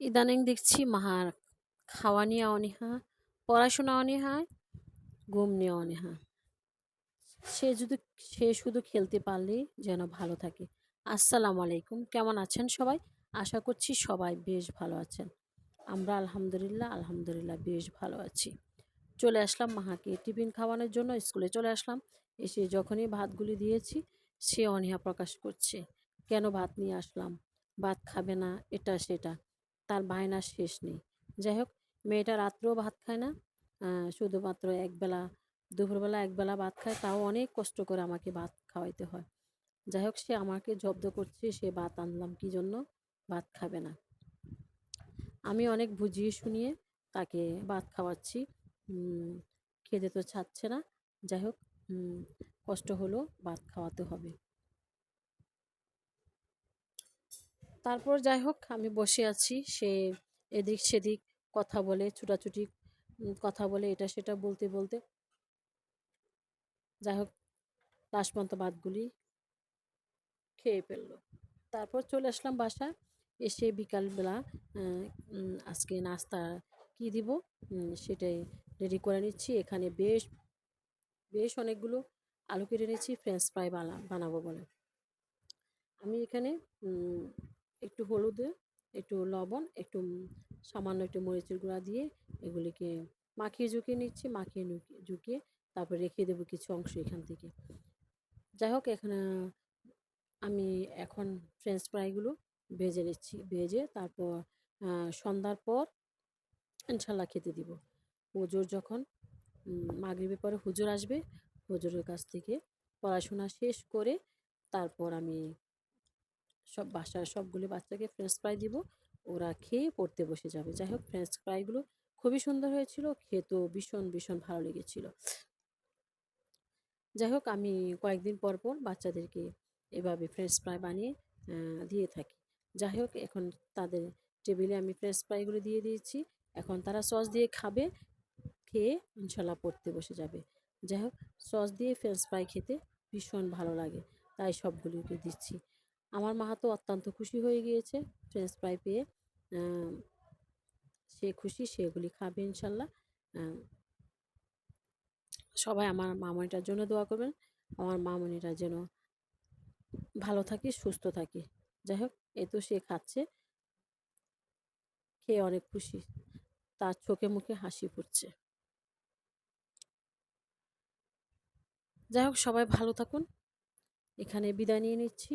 ইদানিং দেখছি মাহার খাওয়া নিয়ে অনীহা, পড়াশোনা অনীহা, ঘুম নিয়ে অনীহা। সে যদি, সে শুধু খেলতে পারলেই যেন ভালো থাকে। আসসালামু আলাইকুম, কেমন আছেন সবাই? আশা করছি সবাই বেশ ভালো আছেন। আমরা আলহামদুলিল্লাহ আলহামদুলিল্লাহ বেশ ভালো আছি। চলে আসলাম মাহাকে টিফিন খাওয়ানোর জন্য, স্কুলে চলে আসলাম। এসে যখনই ভাতগুলি দিয়েছি, সে অনীহা প্রকাশ করছে। কেন ভাত নিয়ে আসলাম? ভাত খাবে না, এটা সেটা। তার বায়নার শেষ নেই। যাই হোক মেয়েটা রাত্রেও ভাত খায় না শুধুমাত্র একবেলা, দুপুরবেলা একবেলা ভাত খায়, তাও অনেক কষ্ট করে আমাকে ভাত খাওয়াইতে হয়। যাই হোক সে আমাকে জব্দ করছে, সে ভাত আনলাম কি জন্য? ভাত খাবে না। আমি অনেক বুঝিয়ে শুনিয়ে তাকে ভাত খাওয়াচ্ছি। খেতে তো ছাড়ছে না। যাই হোক কষ্ট হলো, ভাত খাওয়াতে হবে। তারপর যাই হোক আমি বসে আছি। সে এদিক সেদিক কথা বলে, ছুটাছুটি কথা বলে, এটা সেটা বলতে বলতে। যাই হোক লাশ পর্যন্ত ভাতগুলি খেয়ে ফেলল। তারপর চলে আসলাম বাসায়। এসে বিকালবেলা আজকে নাস্তা কি দিব? সেটাই রেডি করে নিচ্ছি। এখানে বেশ বেশ অনেকগুলো আলু কেটে নিচ্ছি ফ্রেঞ্চ ফ্রাই বানাবো বলে। আমি এখানে একটু হলুদে, একটু লবণ, একটু সামান্য একটু মরিচের গুঁড়া দিয়ে এগুলিকে মাখিয়ে ঝুঁকিয়ে নিচ্ছি, মাখিয়ে ঝুঁকিয়ে তারপর রেখে দেবো কিছু অংশ এখান থেকে। যাই হোক, এখানে আমি এখন ফ্রেঞ্চ ফ্রাইগুলো ভেজে নিচ্ছি, ভেজে তারপর সন্ধ্যার পর ইনশাল্লাহ খেতে দিব। হুজুর যখন মাগরিবের পরে হুজুর আসবে, হুজুরের কাছ থেকে পড়াশোনা শেষ করে তারপর আমি সব বাসার সবগুলো বাচ্চাকে ফ্রেঞ্চ ফ্রাই দিব। ওরা খেয়ে পড়তে বসে যাবে। যাই হোক ফ্রেঞ্চ ফ্রাইগুলো খুবই সুন্দর হয়েছিল। খেতেও ভীষণ ভীষণ ভালো লেগেছিল। যাই হোক, আমি কয়েকদিন পর পর বাচ্চাদেরকে এভাবে ফ্রেঞ্চ ফ্রাই বানিয়ে দিয়ে থাকি। যাই হোক, এখন তাদের টেবিলে আমি ফ্রেঞ্চ ফ্রাইগুলো দিয়ে দিয়েছি। এখন তারা সস দিয়ে খাবে, খেয়ে ইনশাল্লাহ পড়তে বসে যাবে। যাই হোক সস দিয়ে ফ্রেঞ্চ ফ্রাই খেতে ভীষণ ভালো লাগে। তাই সবগুলিকে দিচ্ছি। আমার মা তো অত্যন্ত খুশি হয়ে গিয়েছে। ফ্রেঞ্চ ফ্রাই পেয়ে সে খুশি সেগুলি খাবে ইনশাল্লাহ। সবাই আমার মামনিটার জন্য দোয়া করবেন। আমার মামনিটা যেন ভালো থাকি, সুস্থ থাকি। যাই হোক, এ তো সে খাচ্ছে। খেয়ে অনেক খুশি। তার চোখে মুখে হাসি ফুটছে। যাই হোক, সবাই ভালো থাকুন। এখানে বিদায় নিয়ে নিচ্ছি।